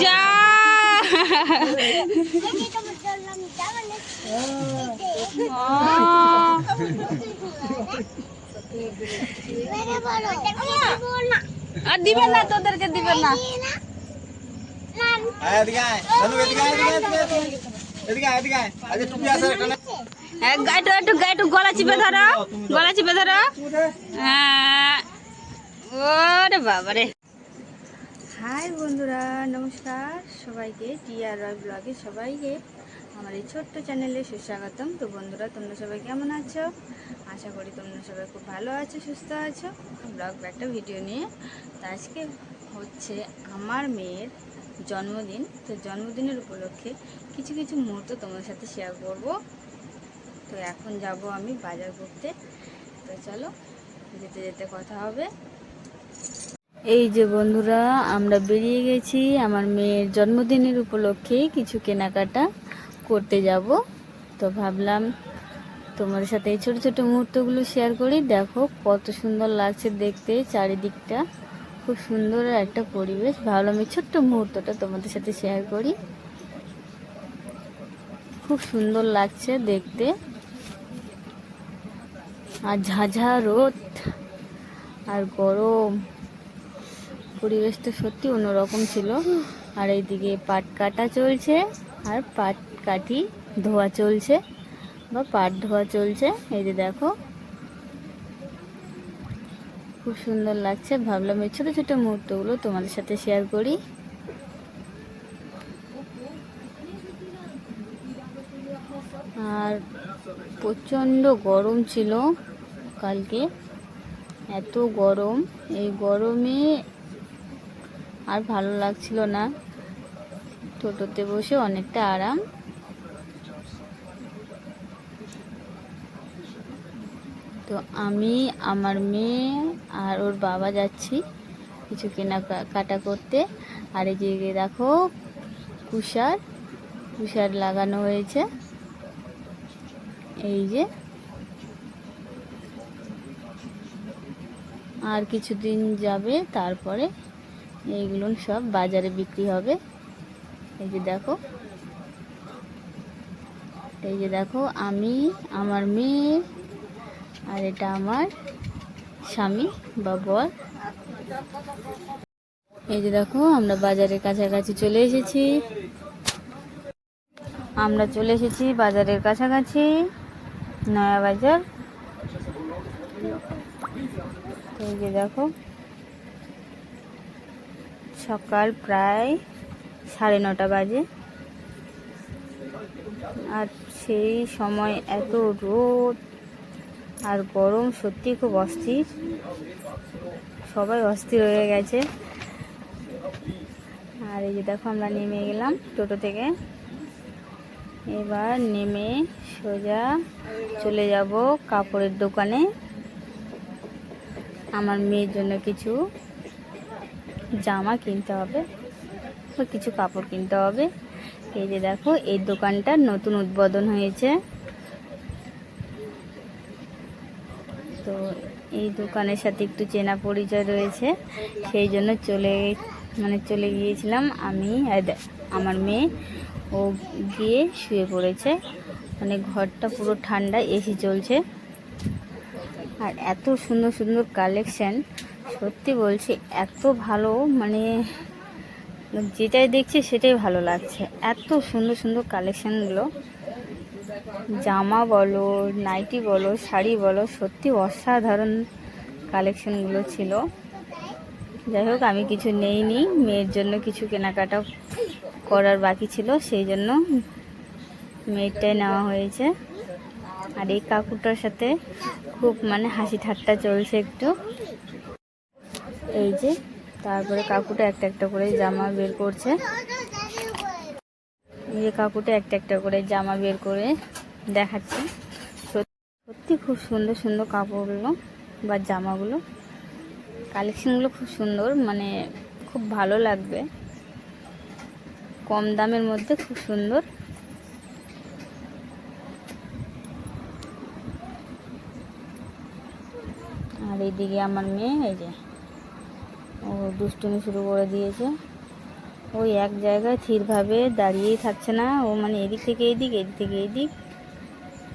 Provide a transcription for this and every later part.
যা! আর দিবে না তোদেরকে দিবে না। একটু গলা চিপে ধরো। গলা চিপে ধরো। হ্যাঁ। হাই বন্ধুরা, নমস্কার সবাইকে, টিআর রয় ব্লগে সবাইকে, আমার এই ছোট্ট চ্যানেলে সুস্বাগতম। তো বন্ধুরা, তোমরা সবাই কেমন আছো? আশা করি তোমরা সবাই খুব ভালো আছো, সুস্থ আছো। ব্লগ একটা ভিডিও নিয়ে। তো আজকে হচ্ছে আমার মেয়ের জন্মদিন। তো জন্মদিনের উপলক্ষে কিছু কিছু মুহূর্ত তোমাদের সাথে শেয়ার করব। তো এখন যাব আমি বাজার করতে। তো চলো, যেতে যেতে কথা হবে। এই যে বন্ধুরা, আমরা বেরিয়ে গেছি। আমার মেয়ের জন্মদিনের উপলক্ষে কিছু কেনাকাটা করতে যাব। তো ভাবলাম তোমার সাথে এই ছোটো ছোটো মুহূর্তগুলো শেয়ার করি। দেখো কত সুন্দর লাগছে দেখতে চারিদিকটা। খুব সুন্দর একটা পরিবেশ। ভাবলাম এই ছোট্ট মুহূর্তটা তোমাদের সাথে শেয়ার করি। খুব সুন্দর লাগছে দেখতে। আর ঝাঝা রোদ। আর গরম। পরিবেশটা সত্যি অন্যরকম ছিল। আর এইদিকে পাট কাটা চলছে, আর পাট কাঠি ধোয়া চলছে বা পাট ধোয়া চলছে। এই যে দেখো, খুব সুন্দর লাগছে। ভাবলাম এই ছোটো ছোটো মুহূর্তগুলো তোমাদের সাথে শেয়ার করি। আর প্রচণ্ড গরম ছিল কালকে, এত গরম। এই গরমে আর ভালো লাগছিল না। টোটোতে বসে অনেকটা আরাম। তো আমি, আমার মেয়ে আর ওর বাবা যাচ্ছি কিছু কেনা কাটা করতে। আর এই যে দেখো কুষার কুষার লাগানো হয়েছে। এই যে। আর কিছুদিন যাবে তারপরে এইগুলো সব বাজারে বিক্রি হবে। এই যে দেখো। এই যে দেখো, আমি, আমার মেয়ে আর এটা আমার স্বামী বা বর। এই যে দেখো, আমরা বাজারের কাছাকাছি চলে এসেছি। আমরা চলে এসেছি বাজারের কাছাকাছি, নয়া বাজার। এই যে দেখো। সকাল প্রায় সাড়ে নটা বাজে। আর সেই সময় এত রোদ, আর গরম সত্যি খুব অস্থির। সবাই অস্থির হয়ে গেছে। আর এই যে দেখো আমরা নেমে গেলাম টোটো থেকে। এবার নেমে সোজা চলে যাব কাপড়ের দোকানে। আমার মেয়ের জন্য কিছু জামা কিনতে হবে কিছু কাপড় কিনতে হবে। এই যে দেখো, এই দোকানটা নতুন উদ্বোধন হয়েছে। তো এই দোকানের সাথে একটু চেনা পরিচয় রয়েছে, সেই জন্য চলে মানে চলে গিয়েছিলাম আমি আমার মেয়ে। ও গিয়ে শুয়ে পড়েছে। মানে ঘরটা পুরো ঠান্ডা, এসি চলছে। আর এত সুন্দর সুন্দর কালেকশন সত্যি বলছি, এত ভালো মানে যেটাই দেখছি সেটাই ভালো লাগছে। এত সুন্দর সুন্দর কালেকশানগুলো জামা বলো নাইটি বলো, শাড়ি বলো, সত্যি অসাধারণ কালেকশানগুলো ছিল। যাই হোক, আমি কিছু নেইনি, মেয়ের জন্য কিছু কেনাকাটা করার বাকি ছিল, সেই জন্য মেয়েরটাই নেওয়া হয়েছে। আর এই কাকুটার সাথে খুব মানে হাসি ঠাট্টা চলছে একটু। এই যে, তারপরে কাকুটা একটা একটা করে জামা বের করছে। এই যে কাকুটা একটা একটা করে জামা বের করে দেখাচ্ছে। সত্যি খুব সুন্দর সুন্দর কাপড়গুলো বা জামাগুলো। কালেকশনগুলো খুব সুন্দর মানে খুব ভালো লাগবে। কম দামের মধ্যে খুব সুন্দর। আর এইদিকে আমার মেয়ে, এই যে। ও দুষ্টুমি শুরু করে দিয়েছে। ওই এক জায়গায় স্থিরভাবে দাঁড়িয়েই থাকছে না। ও মানে এদিক থেকে এদিক এদিক থেকে এদিক।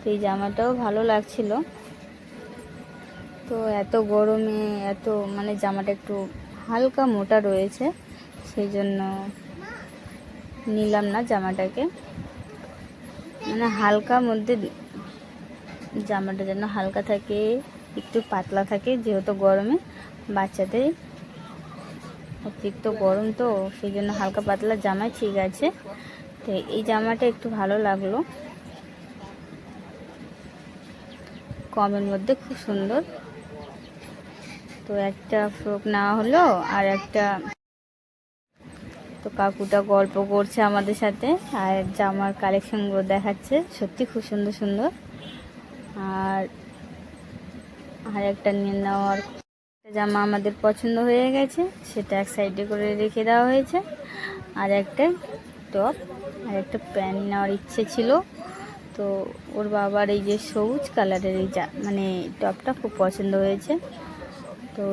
তো এই জামাটাও ভালো লাগছিল। তো এত গরমে, এত মানে জামাটা একটু হালকা মোটা রয়েছে। সেই জন্য নিলাম না জামাটাকে। মানে হালকা মধ্যে জামাটা যেন হালকা থাকে, একটু পাতলা থাকে, যেহেতু গরমে বাচ্চাদের অতিরিক্ত গরম তো সেই জন্য হালকা পাতলা জামা ঠিক আছে। তো এই জামাটা একটু ভালো লাগল। কমের মধ্যে খুব সুন্দর। তো একটা ফ্রক নেওয়া হলো আর একটা তো কাকুটা গল্প করছে আমাদের সাথে আর জামার কালেকশনগুলো দেখাচ্ছে। সত্যি খুব সুন্দর সুন্দর। আর আর একটা নিয়ে নেওয়ার জামা আমাদের পছন্দ হয়ে গেছে, সেটা এক সাইডে করে রেখে দেওয়া হয়েছে। আর একটা টপ আর একটা প্যান্ট নেওয়ার ইচ্ছে ছিল। তো ওর বাবার এই যে সবুজ কালারের এই যা মানে টপটা খুব পছন্দ হয়েছে। তো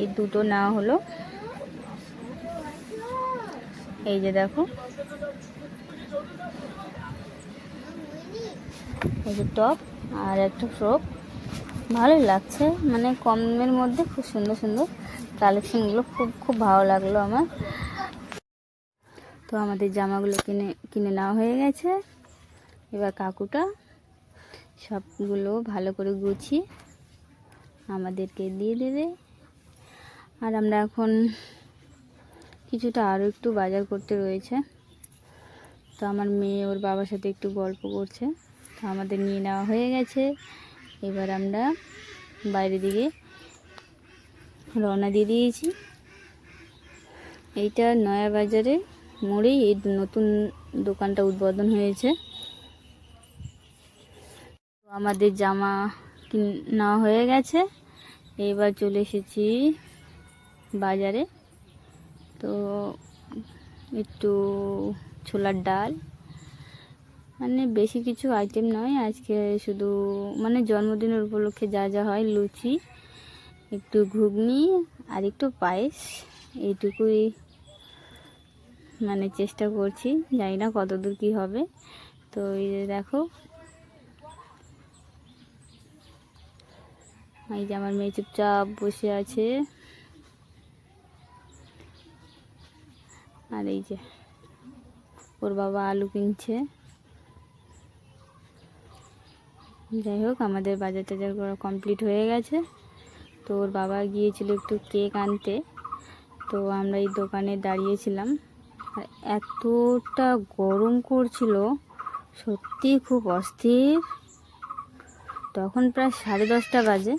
এই দুটো নেওয়া হলো। এই যে দেখো। এই যে টপ আর একটা ফ্রক ভালোই লাগছে। মানে কমের মধ্যে খুব সুন্দর সুন্দর কালেকশনগুলো খুব খুব ভালো লাগল আমার। তো আমাদের জামাগুলো কিনে কিনে নেওয়া হয়ে গেছে। এবার কাকুটা সবগুলো ভালো করে গুছিয়ে আমাদেরকে দিয়ে দেবে। আর আমরা এখন কিছুটা আরও একটু বাজার করতে রয়েছে। তো আমার মেয়ে ওর বাবার সাথে একটু গল্প করছে। তো আমাদের নিয়ে নেওয়া হয়ে গেছে। এবার আমরা বাইরের দিকে রওনা দিয়ে দিয়েছি। এইটা নয়া বাজারে মোড়েই এই নতুন দোকানটা উদ্বোধন হয়েছে। আমাদের জামা কিন- হয়ে গেছে। এবার চলে এসেছি বাজারে। তো একটু ছোলার ডাল মানে বেশি কিছু আইটেম নয়। আজকে শুধু মানে জন্মদিনের উপলক্ষে যা যা হয়, লুচি, একটু ঘুগনি আর একটু পায়েস, এইটুকুই মানে চেষ্টা করছি। জানি না কতদূর কী হবে। তো এই যে দেখো। এই যে আমার মেয়ে চুপচাপ বসে আছে। আর এই যে ওর বাবা আলু কিনছে। যাই হোক, আমাদের বাজার টাজার করা কমপ্লিট হয়ে গেছে। তো ওর বাবা গিয়েছিল একটু কেক আনতে। তো আমরা এই দোকানে দাঁড়িয়েছিলাম। আর এতটা গরম করছিল, সত্যি খুব অস্থির। তখন প্রায় সাড়ে দশটা বাজে।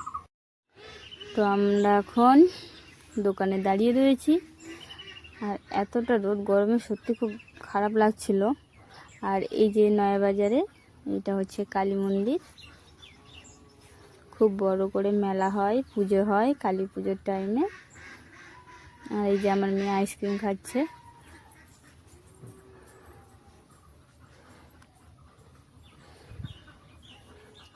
তো আমরা এখন দোকানে দাঁড়িয়ে রয়েছি। আর এতটা রোদ গরমে সত্যি খুব খারাপ লাগছিল। আর এই যে নয়াবাজারে এটা হচ্ছে কালী মন্দির। খুব বড় করে মেলা হয়, পুজো হয় কালী পুজোর টাইমে আর এই যে আমার মেয়ে আইসক্রিম খাচ্ছে।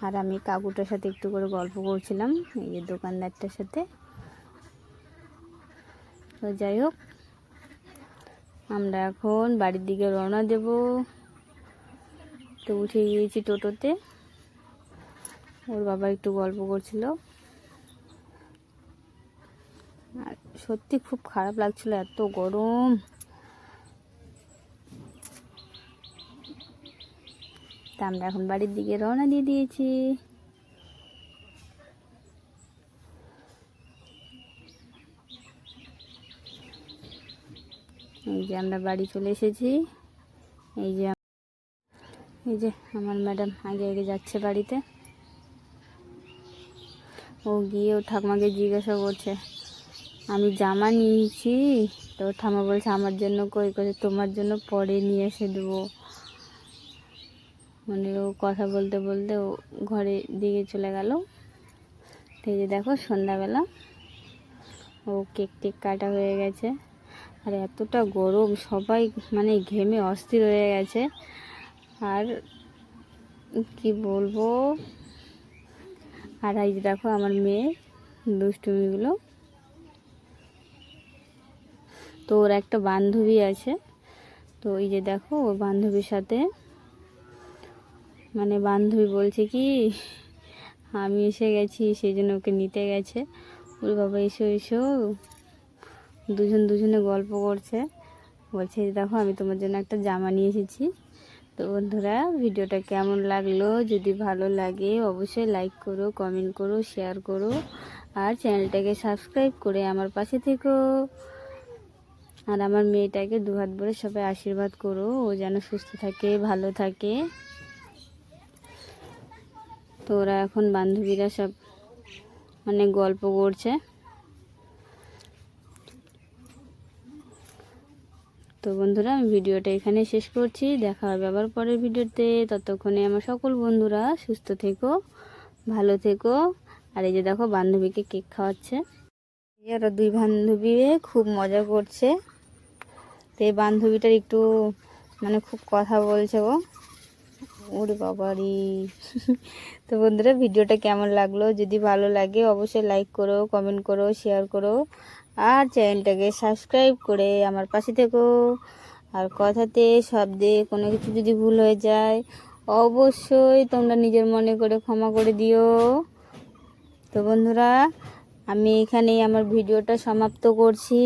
আর আমি কাকুটার সাথে একটু করে গল্প করছিলাম, এই যে দোকানদারটার সাথে। তো যাই হোক, আমরা এখন বাড়ির দিকে রওনা দেব। তো উঠে গিয়েছি টোটোতে। ওর বাবা একটু গল্প করছিল। আর সত্যি খুব খারাপ লাগছিল, এত গরম। তা আমরা এখন বাড়ির দিকে রওনা দিয়ে দিয়েছি। এই যে আমরা বাড়ি চলে এসেছি। এই যে এই যে আমার ম্যাডাম আগে আগে যাচ্ছে বাড়িতে। ও গিয়ে ও ঠাকুমাকে জিজ্ঞাসা করছে, আমি জামা নিয়েছি? তো ঠামা বলছে, আমার জন্য কই করে তোমার জন্য পরে নিয়ে এসে দেবো। মানে ও কথা বলতে বলতে ও ঘরে দিকে চলে গেল। এই যে দেখো সন্ধ্যাবেলা, ও কেক টেক কাটা হয়ে গেছে। আর এতটা গরম, সবাই মানে ঘেমে অস্থির হয়ে গেছে। আর কি বলব? আর এই যে দেখো আমার মেয়ে দুষ্টুমিগুলো। তো ওর একটা বান্ধবী আছে। তো ওই যে দেখো, ওর বান্ধবীর সাথে মানে বান্ধবী বলছে কি, আমি এসে গেছি, সেই জন্য ওকে নিতে গেছে। ওর বাবা, এসো এসো। দুজন দুজনে গল্প করছে। বলছে, "এই দেখো, আমি তোমার জন্য একটা জামা নিয়ে এসেছি। তো বন্ধুরা, ভিডিওটা কেমন লাগল? যদি ভালো লাগে, অবশ্যই লাইক করো কমেন্ট করো শেয়ার করো, আর চ্যানেলটাকে সাবস্ক্রাইব করে আমার পাশে থেকো। আর আমার মেয়েটাকে দুহাত ভরে সবাই আশীর্বাদ করো, ও যেন সুস্থ থাকে, ভালো থাকে। তো ওরা এখন বান্ধবীরা সব মানে গল্প করছে। তো বন্ধুরা, আমি ভিডিওটা এখানে শেষ করছি। দেখা হবে আবার পরের ভিডিওতে। ততক্ষণে আমার সকল বন্ধুরা সুস্থ থেকো, ভালো থেকো। আর এই যে দেখো, বান্ধবীকে কেক খাওয়াচ্ছে। ওরা দুই বান্ধবী খুব মজা করছে। তো এই বান্ধবীটার একটু মানে খুব কথা বলছে ও। ওরে বাবারি তো বন্ধুরা, ভিডিওটা কেমন লাগল? যদি ভালো লাগে, অবশ্যই লাইক করো কমেন্ট করো শেয়ার করো। আর চ্যানেলটাকে সাবস্ক্রাইব করে আমার পাশে থেকো। আর কথাতে, শব্দে কোনো কিছু যদি ভুল হয়ে যায়, অবশ্যই তোমরা নিজের মনে করে ক্ষমা করে দিও। তো বন্ধুরা, আমি এখানেই আমার ভিডিওটা সমাপ্ত করছি।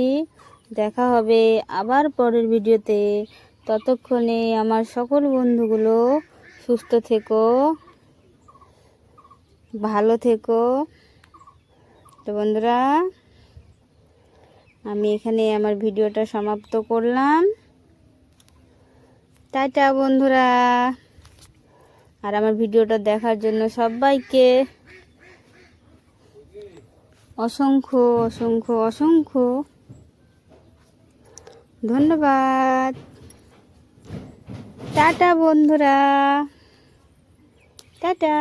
দেখা হবে আবার পরের ভিডিওতে। ততক্ষণে আমার সকল বন্ধুগুলো সুস্থ থেকো, ভালো থেকো। তো বন্ধুরা আমি এখানে আমার ভিডিওটা সমাপ্ত করলাম। টাটা, বন্ধুরা। আর আমার ভিডিওটা দেখার জন্য সবাইকে অসংখ্য অসংখ্য অসংখ্য ধন্যবাদ। টাটা, বন্ধুরা। টাটা।